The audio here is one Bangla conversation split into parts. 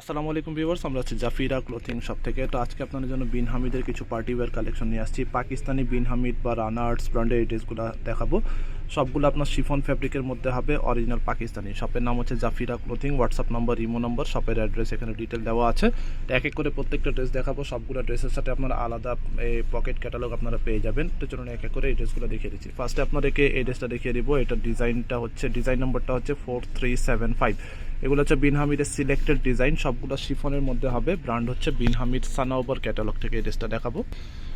আসসালামু আলাইকুম ভিউয়ার্স, আমরা আছি জাফিরা ক্লোথিং শপ থেকে। তো আজকে আপনাদের জন্য বিন হামিদের কিছু পার্টি ওয়্যার কালেকশন নিয়ে আসছি। পাকিস্তানি বিন হামিদ বা রানার্স ব্র্যান্ডের এই ড্রেসগুলো দেখাবো। সবগুলো আপনার শিফন ফ্যাব্রিকের মধ্যে হবে অরিজিনাল পাকিস্তানি। শপের নাম হচ্ছে Zafira clothing WhatsApp number imo number শপের অ্যাড্রেস এখানে ডিটেল দেওয়া আছে। এক এক করে প্রত্যেকটা ড্রেস দেখাবো, সবগুলো ড্রেসের সাথে আপনারা আলাদা পকেট ক্যাটালগ আপনারা পেয়ে যাবেন। তো চলুন এক এক করে এই ড্রেসগুলো দেখিয়ে দিচ্ছি। ফার্স্টে আপনাদেরকে এই ড্রেসটা দেখিয়ে দিব, এটার ডিজাইনটা হচ্ছে ডিজাইন নম্বরটা হচ্ছে ফোর থ্রি সেভেন ফাইভ এগুলো হচ্ছে বিনহামিদের সিলেক্টেড ডিজাইন, সবগুলো শিফনের মধ্যে হবে। ব্র্যান্ড হচ্ছে বিনহামিদ সানাওবার ক্যাটালগ থেকে এই ড্রেসটা দেখাবো।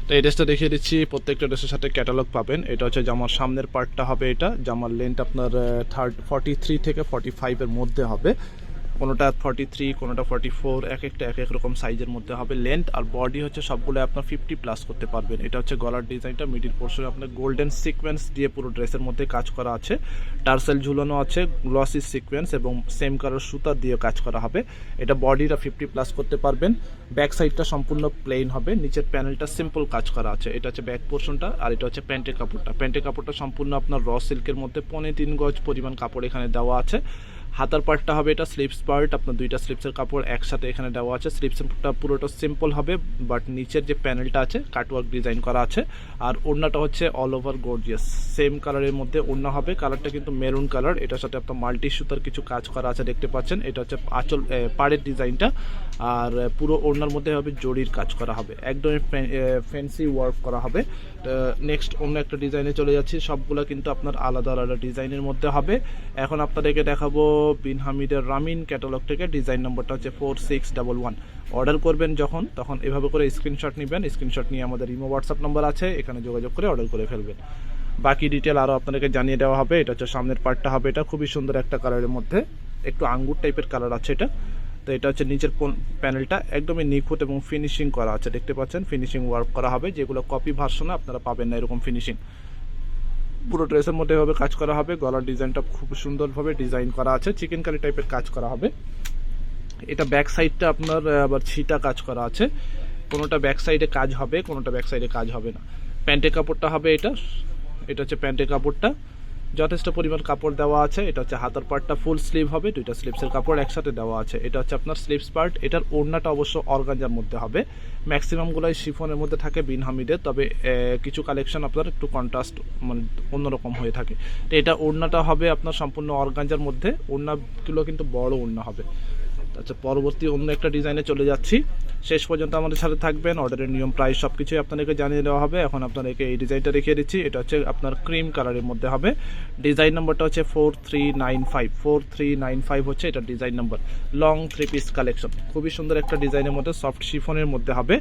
তো এই ড্রেসটা দেখিয়ে দিচ্ছি, প্রত্যেকটা ড্রেসের সাথে ক্যাটালগ পাবেন। এটা হচ্ছে জামার সামনের পার্টটা হবে এটা। জামার লেন্থ আপনার থার্ড ফর্টি থ্রি থেকে ফর্টি ফাইভের মধ্যে হবে। কোনোটা ফর্টি থ্রি কোনোটা ফর্টি ফোর এক একটা, এক এক রকম সাইজের মধ্যে হবে। লেন্থ আর বডি হচ্ছে সবগুলো আপনার ফিফটি প্লাস করতে পারবেন। এটা হচ্ছে গলার ডিজাইনটা মিডিল পোর্শনে আপনার গোল্ডেন সিকোয়েন্স দিয়ে পুরো ড্রেসের মধ্যে কাজ করা আছে। টার্সেল ঝুলানো আছে গ্লসি সিকোয়েন্স এবং সেম কালার সুতা দিয়ে কাজ করা হবে। এটা বডিটা ফিফটি প্লাস করতে পারবেন। ব্যাক সাইডটা সম্পূর্ণ প্লেন হবে। নিচের প্যানেলটা সিম্পল কাজ করা আছে। এটা হচ্ছে ব্যাক পোর্শনটা আর এটা হচ্ছে প্যান্টের কাপড়টা। প্যান্টের কাপড়টা সম্পূর্ণ আপনার র সিল্কের মধ্যে, পনে তিন গজ পরিমাণ কাপড় এখানে দেওয়া আছে। হাতার পার্টটা হবে এটা স্লিপস পার্ট আপনার দুইটা স্লিপসের কাপড় একসাথে এখানে দেওয়া আছে। স্লিপসটা পুরোটা সিম্পল হবে বাট নিচের যে প্যানেলটা আছে কাটওয়ার্ক ডিজাইন করা আছে। আর ওড়নাটা হচ্ছে অল ওভার গর্জিয়াস সেম কালারের মধ্যে ওড়না হবে। কালারটা কিন্তু মেরুন কালার এটার সাথে আপনার মাল্টি সুতার কিছু কাজ করা আছে, দেখতে পাচ্ছেন। এটা হচ্ছে আঁচল পাড়ের ডিজাইনটা আর পুরো ওড়নার মধ্যে হবে জরির কাজ করা হবে। একদমই ফ্যান্সি ওয়ার্ক করা হবে। নেক্সট অন্য একটা ডিজাইনে চলে যাচ্ছি। সবগুলো কিন্তু আপনার আলাদা আলাদা ডিজাইনের মধ্যে হবে। এখন আপনাদেরকে দেখাবো বিন হামিদের রামিন ক্যাটালগ থেকে ডিজাইন নম্বরটা হচ্ছে four six double one. Order করবেন যখন, তখন এভাবে করে স্ক্রিনশট নেবেন। স্ক্রিনশট নিয়ে আমাদের ইমো, হোয়াটসঅ্যাপ নম্বর আছে, এখানে যোগাযোগ করে অর্ডার করে ফেলবেন। বাকি ডিটেল আরও আপনাদেরকে জানিয়ে দেওয়া হবে। এটা হচ্ছে সামনের পার্টটা হবে। এটা খুবই সুন্দর একটা কালারের মধ্যে। একটু আঙ্গুর টাইপের কালার আছে এটা। তো এটা হচ্ছে নিচের প্যানেলটা একদমই নিখুঁত এবং ফিনিশিং করা আছে। দেখতে পাচ্ছেন ফিনিশিং ওয়ার্ক করা হবে। যেগুলো কপি ভার্সনে আপনারা পাবেন না এরকম ফিনিশিং পুরো ড্রেসের মধ্যে এভাবে কাজ করা হবে। গলার ডিজাইনটা খুব সুন্দরভাবে ডিজাইন করা আছে। চিকেন কারি টাইপের কাজ করা হবে। এটা ব্যাক সাইডটা আপনার আবার ছিটা কাজ করা আছে। কোনোটা ব্যাক সাইডে কাজ হবে, কোনোটা ব্যাক সাইডে কাজ হবে না। প্যান্টের কাপড়টা হবে এটা। এটা হচ্ছে প্যান্টের কাপড়টা। যথেষ্ট পরিমাণ কাপড় দেওয়া আছে। এটা হচ্ছে হাতার পার্টটা ফুল স্লিভ হবে, দুইটা স্লিভসের কাপড় একসাথে দেওয়া আছে। এটা হচ্ছে আপনার স্লিভস পার্ট এটার ওড়নাটা অবশ্য অর্গানজার মধ্যে হবে। ম্যাক্সিমামগুলোই শিফনের মধ্যে থাকে বিন হামিদের তবে কিছু কালেকশন আপনার একটু কন্ট্রাস্ট মানে অন্যরকম হয়ে থাকে। তো এটা ওড়নাটা হবে আপনার সম্পূর্ণ অর্গানজার মধ্যে, ওড়নাগুলো কিন্তু বড় ওড়না হবে। আচ্ছা পরবর্তী অন্য একটা ডিজাইনে চলে যাচ্ছি। শেষ পর্যন্ত আমাদের সাথে থাকবেন। অর্ডারের নিয়ম প্রায় সব কিছুই আপনাদেরকে জানিয়ে দেওয়া হবে। এখন আপনাদেরকে এই ডিজাইনটা দেখিয়ে দিচ্ছি। এটা হচ্ছে আপনার ক্রিম কালারের মধ্যে হবে। ডিজাইন নাম্বারটা হচ্ছে four three nine five four three nine five হচ্ছে এটা design number long three piece collection খুবই সুন্দর একটা ডিজাইনের মধ্যে সফট শিফনের মধ্যে হবে।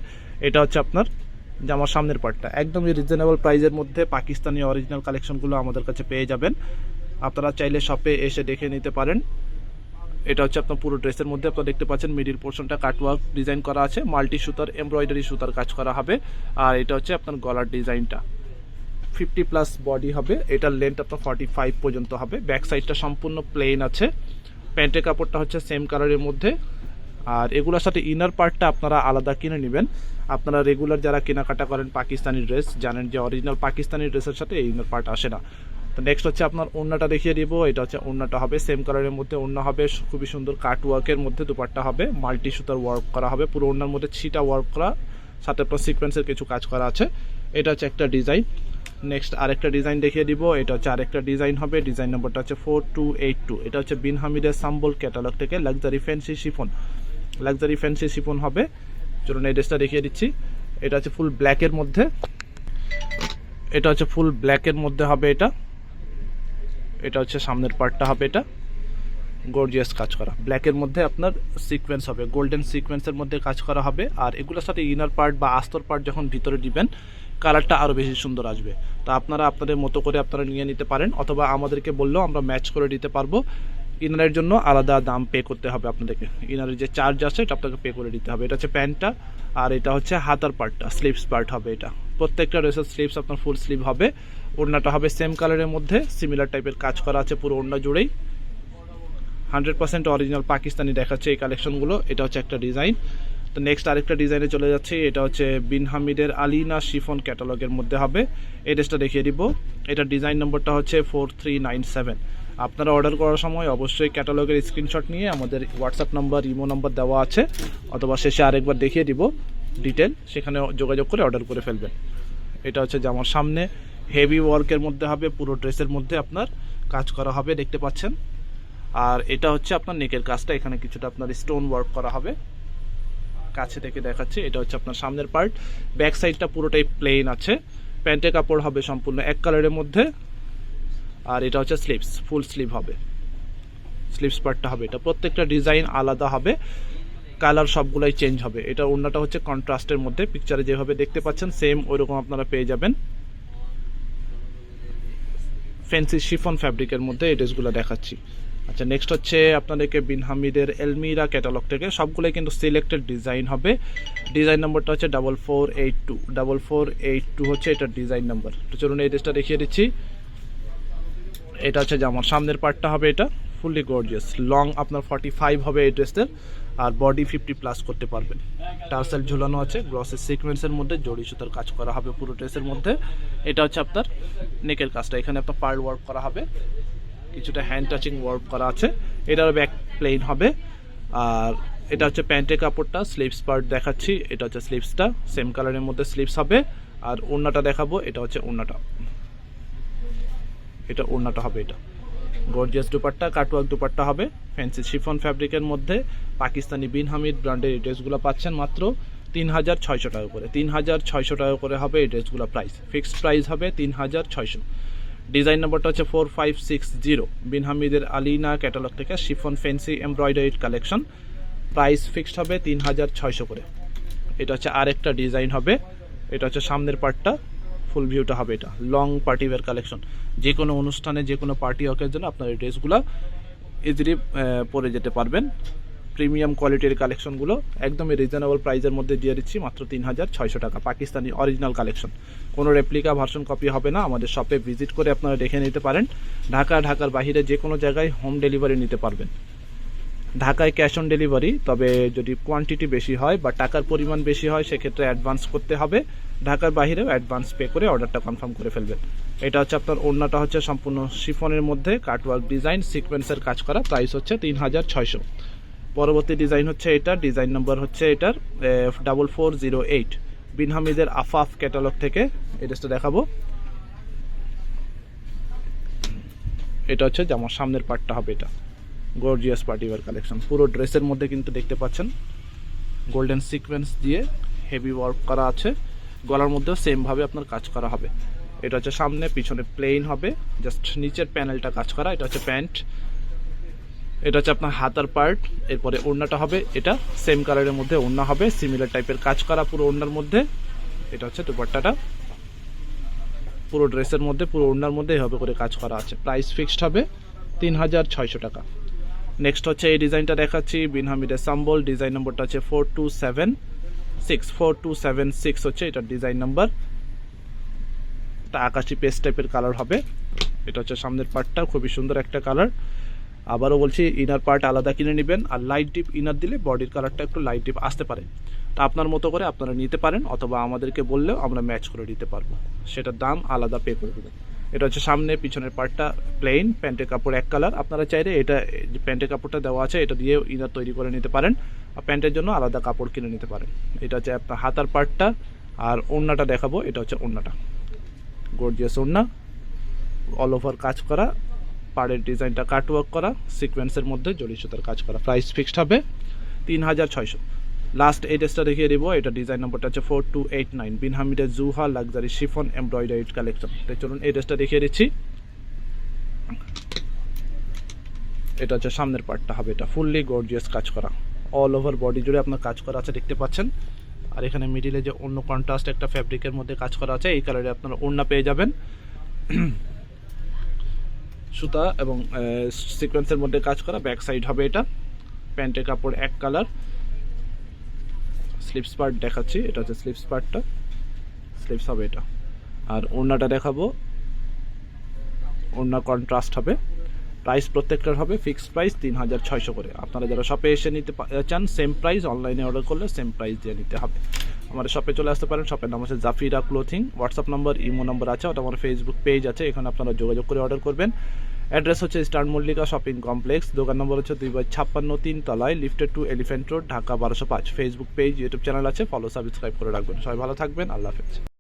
এটা হচ্ছে আপনার জামার সামনের পার্টটা একদমই রিজনেবল প্রাইজের মধ্যে পাকিস্তানি অরিজিনাল কালেকশনগুলো আমাদের কাছে পেয়ে যাবেন। আপনারা চাইলে শপে এসে দেখে নিতে পারেন। এটা হচ্ছে আপনার পুরো ড্রেসের মধ্যে আপনারা দেখতে পাচ্ছেন মিডিল পোর্শনটা কাটওয়ার্ক ডিজাইন করা আছে মাল্টি সুতার এমব্রয়ডারি সুতার কাজ করা হবে। আর এটা হচ্ছে আপনার গলার ডিজাইনটা ফিফটি প্লাস বডি হবে, এটার লেন্থ আপনার ফর্টি ফাইভ পর্যন্ত হবে। ব্যাক সাইডটা সম্পূর্ণ প্লেন আছে। প্যান্টের কাপড়টা হচ্ছে সেম কালারের মধ্যে। আর এগুলোর সাথে ইনার পার্টটা আপনারা আলাদা কিনে নেবেন। আপনারা রেগুলার যারা কেনাকাটা করেন পাকিস্তানি ড্রেস জানেন যে অরিজিনাল পাকিস্তানি ড্রেসের সাথে এই ইনার পার্ট আসে না। তো নেক্সট হচ্ছে আপনার ওড়নাটা দেখিয়ে দিব। এটা হচ্ছে ওড়নাটা হবে সেম কালারের মধ্যে। ওড়না হবে খুবই সুন্দর কাট ওয়ার্কের মধ্যে দুপাট্টা হবে। মাল্টি সুতার ওয়ার্ক করা হবে। পুরো ওড়নার মধ্যে ছিটা ওয়ার্ক করা। সাথে আপনার সিকোয়েন্সের কিছু কাজ করা আছে। এটা হচ্ছে একটা ডিজাইন নেক্সট আরেকটা ডিজাইন দেখিয়ে দিব। এটা হচ্ছে আরেকটা ডিজাইন হবে। ডিজাইন নম্বরটা হচ্ছে ফোর টু এইট টু এটা হচ্ছে বিন হামিদের সাম্বল ক্যাটালগ থেকে luxury fancy chiffon luxury fancy chiffon হবে। চলুন এই ড্রেসটা দেখিয়ে দিচ্ছি। এটা হচ্ছে ফুল ব্ল্যাকের মধ্যে। এটা হচ্ছে ফুল ব্ল্যাকের মধ্যে হবে এটা। এটা হচ্ছে সামনের পার্টটা হবে এটা। গর্জিয়াস কাজ করা। ব্ল্যাকের মধ্যে আপনার সিকোয়েন্স হবে। গোল্ডেন সিকোয়েন্সের মধ্যে কাজ করা হবে। আর এগুলোর সাথে ইনার পার্ট বা আস্তর পার্ট যখন ভিতরে দিবেন কালারটা আরও বেশি সুন্দর আসবে। তো আপনারা আপনাদের মতো করে আপনারা নিয়ে নিতে পারেন, অথবা আমাদেরকে বললেও আমরা ম্যাচ করে দিতে পারব। ইনারের জন্য আলাদা দাম পে করতে হবে আপনাদেরকে। ইনারের যে চার্জ আছে, এটা আপনাকে পে করে দিতে হবে। এটা হচ্ছে প্যান্টটা, আর এটা হচ্ছে হাতার পার্টটা স্লিভস পার্ট হবে এটা। প্রত্যেকটা ড্রেসের স্লিভস আপনার ফুল স্লিভ হবে। ওড়নাটা হবে সেম কালারের মধ্যে সিমিলার টাইপের কাজ করা আছে পুরো ওড়না জুড়েই। হান্ড্রেড পার্সেন্ট অরিজিনাল পাকিস্তানি দেখাচ্ছে এই কালেকশনগুলো এটা হচ্ছে একটা ডিজাইন তো নেক্সট আরেকটা ডিজাইনে চলে যাচ্ছে, এটা হচ্ছে বিন হামিদের আলিনা শিফন ক্যাটালগের মধ্যে হবে। এই ড্রেসটা দেখিয়ে দিব। এটা ডিজাইন নম্বরটা হচ্ছে ফোর থ্রি নাইন সেভেন আপনারা অর্ডার করার সময় অবশ্যই ক্যাটালগের স্ক্রিনশট নিয়ে আমাদের হোয়াটসঅ্যাপ নাম্বার ইমো নাম্বার দেওয়া আছে, অথবা শেষে আরেকবার দেখিয়ে দিব। ডিটেল সেখানে যোগাযোগ করে অর্ডার করে ফেলবেন। এটা হচ্ছে জামার সামনে। হেভি ওয়ার্কের মধ্যে হবে, পুরো ড্রেসের মধ্যে আপনার কাজ করা হবে, দেখতে পাচ্ছেন। আর এটা হচ্ছে আপনার নেকের কাজটা, এখানে কিছুটা আপনার স্টোন ওয়ার্ক করা হবে। কাছে থেকে দেখাচ্ছে, এটা হচ্ছে আপনার সামনের পার্ট ব্যাক সাইডটা পুরোটাই প্লেন আছে। প্যান্টের কাপড় হবে সম্পূর্ণ এক কালারের মধ্যে। আর এটা হচ্ছে স্লিভস ফুল স্লিভ হবে। স্লিভস পার্টটা হবে। এটা প্রত্যেকটা ডিজাইন আলাদা হবে। কালার সবগুলাই চেঞ্জ হবে। এটা অন্যটা হচ্ছে কন্ট্রাস্টের মধ্যে। পিকচারে যেভাবে দেখতে পাচ্ছেন সেম ওইরকম আপনারা পেয়ে যাবেন। ফ্যান্সি শিফন ফ্যাব্রিকের মধ্যে এই ড্রেসগুলো দেখাচ্ছি। আচ্ছা নেক্সট হচ্ছে আপনাদেরকে বিন হামিদের এলমিরা ক্যাটালগ থেকে। সবগুলোই কিন্তু সিলেক্টেড ডিজাইন হবে। ডিজাইন নাম্বারটা হচ্ছে double four eight two double four eight two হচ্ছে এটার ডিজাইন নাম্বার তো চলুন এই ড্রেসটা দেখিয়ে দিচ্ছি। এটা হচ্ছে জামার। সামনের পার্টটা হবে এটা। ফুললি গর্জিয়াস লং আপনার ফর্টি ফাইভ হবে এই ড্রেসটার আর বডি ফিফটি প্লাস করতে পারবেন। টার্সেল ঝুলানো আছে গ্রসের সিকোয়েন্সের মধ্যে জড়ি সুতার কাজ করা হবে পুরো ড্রেসের মধ্যে। এটা হচ্ছে আপনার নেকের কাজটা, এখানে আপনার পার্ল ওয়ার্ক করা হবে। কিছুটা হ্যান্ড টাচিং ওয়ার্ক করা আছে। এটার ব্যাক প্লেন হবে। আর এটা হচ্ছে প্যান্টের কাপড়টা স্লিভস পার্ট দেখাচ্ছি। এটা হচ্ছে স্লিভসটা সেম কালারের মধ্যে স্লিভস হবে। আর ওড়নাটা দেখাবো, এটা হচ্ছে ওড়নাটা। এটা ওড়নাটা হবে এটা। গর্জিয়াস দুপাট্টা কাটওয়ার্ক দুপাট্টা হবে। ফ্যান্সি শিফন ফ্যাব্রিকের মধ্যে পাকিস্তানি বিন হামিদ ব্র্যান্ডের এই ড্রেসগুলো পাচ্ছেন মাত্র তিন হাজার ছয়শো টাকা করে। তিন হাজার ছয়শো টাকা করে হবে এই ড্রেসগুলো প্রাইস ফিক্সড প্রাইস হবে তিন হাজার ছয়শো। ডিজাইন নম্বরটা হচ্ছে four five six zero Bin হামিদের আলিনা ক্যাটালগ থেকে chiffon fancy embroidered collection price fixed হবে তিন হাজার ছয়শো করে। এটা হচ্ছে আরেকটা ডিজাইন হবে। এটা হচ্ছে সামনের পার্টটা ফুল ভিউটা হবে এটা। লং পার্টি ওয়্যার কালেকশন যে কোনো অনুষ্ঠানে, যে কোনো পার্টি অকের জন্য আপনার এই ড্রেসগুলো ইজিলি পরে যেতে পারবেন। প্রিমিয়াম কোয়ালিটির কালেকশনগুলো একদমই রিজনেবল প্রাইসের মধ্যে দিয়ে দিচ্ছি, মাত্র তিন হাজার ছয়শো টাকা, পাকিস্তানি অরিজিনাল কালেকশন কোনো রেপ্লিকা ভার্সন কপি হবে না, আমাদের শপে ভিজিট করে আপনারা দেখে নিতে পারেন। ঢাকা, ঢাকার বাইরে যে কোনো জায়গায় হোম ডেলিভারি নিতে পারবেন। ঢাকায় ক্যাশ অন ডেলিভারি তবে যদি কোয়ান্টিটি বেশি হয় বা টাকার পরিমাণ বেশি হয়, সেক্ষেত্রে অ্যাডভান্স করতে হবে। ঢাকার বাইরেও অ্যাডভান্স পে করে অর্ডারটা কনফার্ম করে ফেলবেন। এটা হচ্ছে আপনার ওড়নাটা হচ্ছে সম্পূর্ণ শিফনের মধ্যে কাটওয়ার্ক ডিজাইন, সিকোয়েন্সের কাজ করা প্রাইস হচ্ছে তিন হাজার ছয়শো। পরবর্তী ডিজাইন হচ্ছে এটা ডিজাইন নম্বর হচ্ছে এটার double four zero eight Bin হামিদের আফাফ ক্যাটালগ থেকে এই ড্রেসটা দেখাবো। এটা হচ্ছে জামার সামনের পার্টটা হবে এটা। গর্জিয়াস পার্টিওয়ার কালেকশন পুরো ড্রেসের মধ্যে কিন্তু দেখতে পাচ্ছেন। গোল্ডেন সিকোয়েন্স দিয়ে হেভি ওয়ার্ক করা আছে। গলার মধ্যেও সেমভাবে আপনার কাজ করা হবে। এটা হচ্ছে সামনে, পিছনে প্লেন হবে। জাস্ট নিচের প্যানেলটা কাজ করা, এটা হচ্ছে প্যান্ট এটা হচ্ছে আপনার হাতার পার্ট এরপরে ওড়নাটা হবে, এটা সেম কালারের মধ্যে ওড়না হবে সিমিলার টাইপের কাজ করা পুরো ওড়নার মধ্যে। এটা হচ্ছে দুপাট্টাটা। পুরো ড্রেসের মধ্যে, পুরো ওড়নার মধ্যে এভাবে করে কাজ করা আছে। প্রাইস ফিক্সড হবে তিন হাজার ছয়শো টাকা। নেক্সট হচ্ছে এই ডিজাইনটা দেখাচ্ছি বিনহামিদের সাম্বল ডিজাইন নম্বরটা হচ্ছে four two seven six four two seven six হচ্ছে এটার ডিজাইন নাম্বার এটা আকাশি পেস্ট টাইপের কালার হবে। এটা হচ্ছে সামনের পার্টটা খুবই সুন্দর একটা কালার আবারও বলছি ইনার পার্ট আলাদা কিনে নেবেন, আর লাইট ডিপ ইনার দিলে বডির কালারটা একটু লাইট ডিপ আসতে পারে। তা আপনার মতো করে আপনারা নিতে পারেন, অথবা আমাদেরকে বললেও আমরা ম্যাচ করে দিতে পারব। সেটার দাম আলাদা পে করে দেবেন। এটা হচ্ছে সামনে, পিছনের পার্টটা প্লেন প্যান্টের কাপড় এক কালার আপনারা চাইলে এটা যে প্যান্টের কাপড়টা দেওয়া আছে, এটা দিয়ে ইনার তৈরি করে নিতে পারেন, আর প্যান্টের জন্য আলাদা কাপড় কিনে নিতে পারেন। এটা হচ্ছে আপনার হাতার পার্টটা আর ওড়নাটা দেখাবো, এটা হচ্ছে ওড়নাটা। গর্জিয়াস ওড়না অল ওভার কাজ করা, পাড়ের ডিজাইনটা কাটওয়ার্ক করা সিকোয়েন্সের মধ্যে জড়ি সুতার কাজ করা। প্রাইস ফিক্সড হবে তিন হাজার ছয়শো। লাস্ট এই ড্রেসটা দেখিয়ে দিব, এটা ডিজাইন নম্বরটা হচ্ছে four two eight nine Bin হামিদের Zoha luxury chiffon embroidered collection তাই চলুন এই ড্রেসটা দেখিয়ে দিচ্ছি। এটা হচ্ছে সামনের পার্টটা হবে, এটা ফুললি গর্জিয়াস কাজ করা। অল ওভার বডি জুড়ে আপনার কাজ করা আছে, দেখতে পাচ্ছেন। আর এখানে মিডিলে যে অন্য কন্ট্রাস্ট একটা ফ্যাব্রিকের মধ্যে কাজ করা আছে, এই কালারে আপনারা ওড়না পেয়ে যাবেন। সুতা এবং সিকোয়েন্সের মধ্যে কাজ করা ব্যাক সাইড হবে এটা। প্যান্টের কাপড় এক কালার স্লিপস পার্ট দেখাচ্ছি, এটা হচ্ছে স্লিপস পার্টটা স্লিপস হবে এটা। আর ওড়নাটা দেখাবো। ওড়না কন্ট্রাস্ট হবে। প্রাইস প্রত্যেকটার হবে ফিক্সড প্রাইস তিন হাজার ছয়শো করে। আপনারা যারা শপে এসে নিতে চান সেম প্রাইস অনলাইনে অর্ডার করলে সেম প্রাইস দিয়ে নিতে হবে। আমার শপে চলে আসতে পারেন শপের নাম হচ্ছে Zafira clothing WhatsApp number imo number আছে, ওটা আমার ফেসবুক পেজ আছে, এখানে আপনারা যোগাযোগ করে অর্ডার করবেন। অ্যাড্রেস হচ্ছে স্টার মল্লিকা শপিং কমপ্লেক্স দোকান নম্বর হচ্ছে দুই বাই ছাপ্পান্ন, তিন তলায় লিফটেড টু এলিফেন্ট রোড ঢাকা বারোশো পাঁচ। ফেসবুক পেজ ইউটিউব চ্যানেল আছে ফলো সাবস্ক্রাইব করে রাখবেন। সবাই ভালো থাকবেন, আল্লাহ হাফেজ।